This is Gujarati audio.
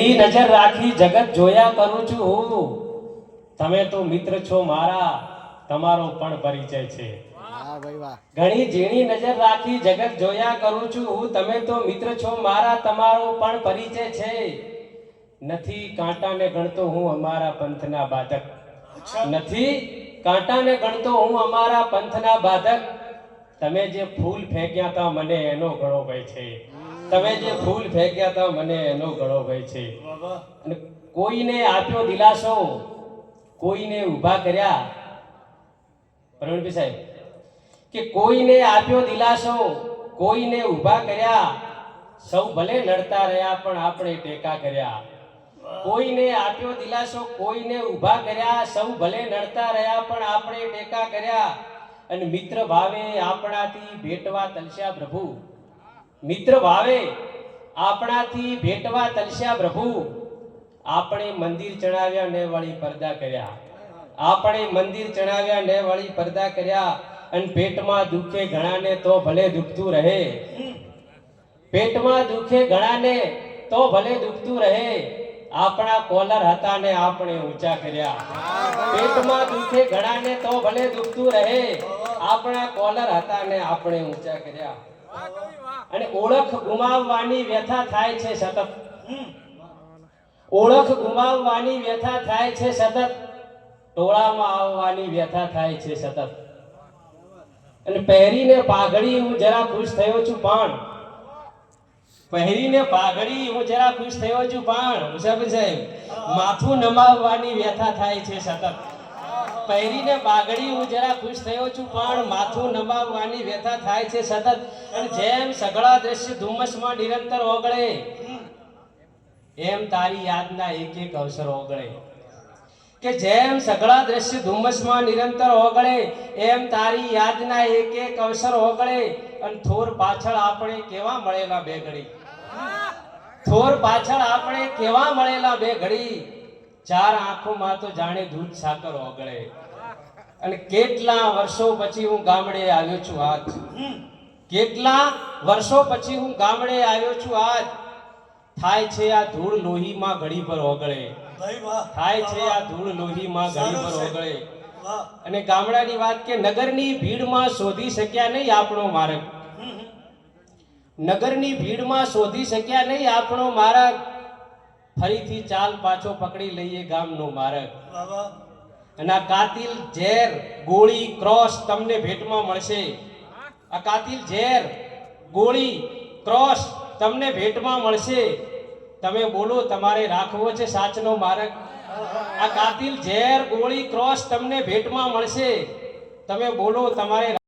નજર રાખી જગત જોયા કરું છું. હું તમે તો મિત્ર છો મારા તમારો પણ પરિચય છે. ઘણી ઝીણી નજર રાખી જગત જોયા કરું છું. હું તમે તો મિત્ર છો મારા તમારો પણ પરિચય છે. નથી કાંટાને ગણતો હું અમારા પંથના બાધક. નથી કાંટાને ગણતો હું અમારા પંથના બાધક. તમે જે ફૂલ ફેંક્યા હતા મને એનો ઘણો ભય છે. તમે જે ફૂલ ફેંક્યા હતા મને એનો ઘણો ભય છે. અને કોઈને આપ્યો દિલાસો કોઈને ઊભા કર્યા. પ્રવીણભાઈ સાહેબ કે કોઈને આપ્યો દિલાસો કોઈને ઊભા કર્યા. સૌ ભલે લડતા રહ્યા પણ આપણે ટેકા કર્યા. કોઈને આપ્યો દિલાસો કોઈને ઊભા કર્યા. સૌ ભલે લડતા રહ્યા પણ આપણે ટેકા કર્યા. અને મિત્ર ભાવે આપણાથી ભેટવા તલસ્યા પ્રભુ. મિત્ર ભાવે આપણાથી ભેટવા તલસ્યા પ્રભુ. આપણે મંદિર ચડાવ્યા ને વળી પરદા કર્યા. આપણે મંદિર ચડાવ્યા ને વળી પરદા કર્યા અને પેટમાં દુખે ઘણાને તો ભલે દુખતું રહે. પેટમાં દુખે ઘણાને તો ભલે દુખતું રહે. આપણા કોલર હતા ને આપણે ઊંચા કર્યા. પેટમાં દુખે ઘણાને તો ભલે દુખતું રહે. આપણા કોલર હતા ને આપણે ઊંચા કર્યા. અને ઓળખ ગુમાવવાની વ્યથા થાય છે સતત. ઓળખ ગુમાવવાની વ્યથા થાય છે સતત. ટોળામાં આવવાની વ્યથા થાય છે સતત. અને પહેરીને પાઘડી હું જરા ખુશ થયો છું પણ. પહેરીને પાઘડી હું જરા ખુશ થયો છું પણ મુસાફર સાહેબ માથું નમાવવાની વ્યથા થાય છે સતત. પહેરીને બાગડી હું જરા ખુશ થયો છું પણ માથું નમાવવાની વ્યથા થાય છે સતત. અને જેમ સગળા દ્રશ્ય ધુમ્મસમાં નિરંતર ઓગળે એમ તારી યાદના એક એક અવસર ઓગળે. કે જેમ સગળા દ્રશ્ય ધુમ્મસમાં નિરંતર ઓગળે એમ તારી યાદના એક એક અવસર ઓગળે. અને થોર પાછળ આપણે કેવા મળેલા બે ઘડી? થોર પાછળ આપણે કેવા મળેલા બે ઘડી? ચાર આંખોમાં તો જાણે દૂધ સાકર ઓગળે. અને કેટલા વર્ષો પછી હું ગામડે આવ્યો છું આજ? કેટલા વર્ષો પછી હું ગામડે આવ્યો છું આજ? થાય છે આ ધૂળ લોહીમાં ઘડી પર ઓગળે. થાય છે આ ધૂળ લોહીમાં ઘડી પર ઓગળે. અને ગામડાની વાત કે નગરની ભીડમાં શોધી શક્યા નહીં આપણો માર્ગ? નગરની ભીડમાં શોધી શક્યા નહીં આપણો માર્ગ? ફરીથી ચાલ પાછો પકડી લઈએ ગામનો માર્ગ. અને આ કાતિલ ઝેર ગોળી ક્રોસ તમને ભેટમાં મળશે. આ કાતિલ ઝેર ગોળી ક્રોસ તમને ભેટમાં મળશે. તમે બોલો તમારે રાખવો છે સાચનો માર્ગ? આ કાતિલ ઝેર ગોળી ક્રોસ તમને ભેટમાં મળશે. તમે બોલો તમારે